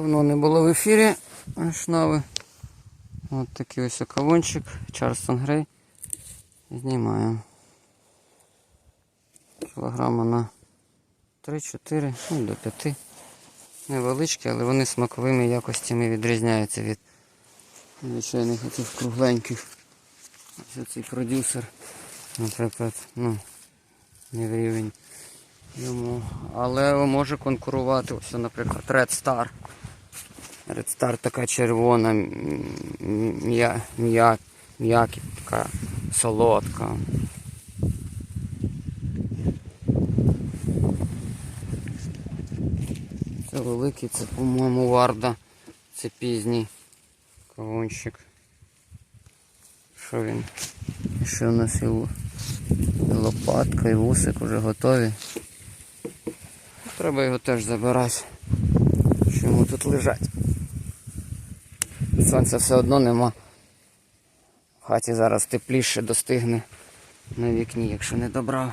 Давно не було в ефірі шнави. Ось такий ось кавунчик, Чарльстон Грей. Знімаємо. Кілограма на 3-4, ну до 5. Невеличкі, але вони смаковими якостями відрізняються від звичайних оцих кругленьких. Ось цей продюсер, наприклад, ну, не в рівень йому. Але може конкурувати, ось, наприклад, Red Star. Star така червона, м- м- м'я- м'я- солодка. Це великий, це, по-моєму, варда. Це пізній кавунчик. Що він? Що у нас і лопатка, і вусик вже готові. Треба його теж забирати. Що йому тут лежать. Сонця все одно нема. В хаті зараз тепліше достигне на вікні, якщо не добрав.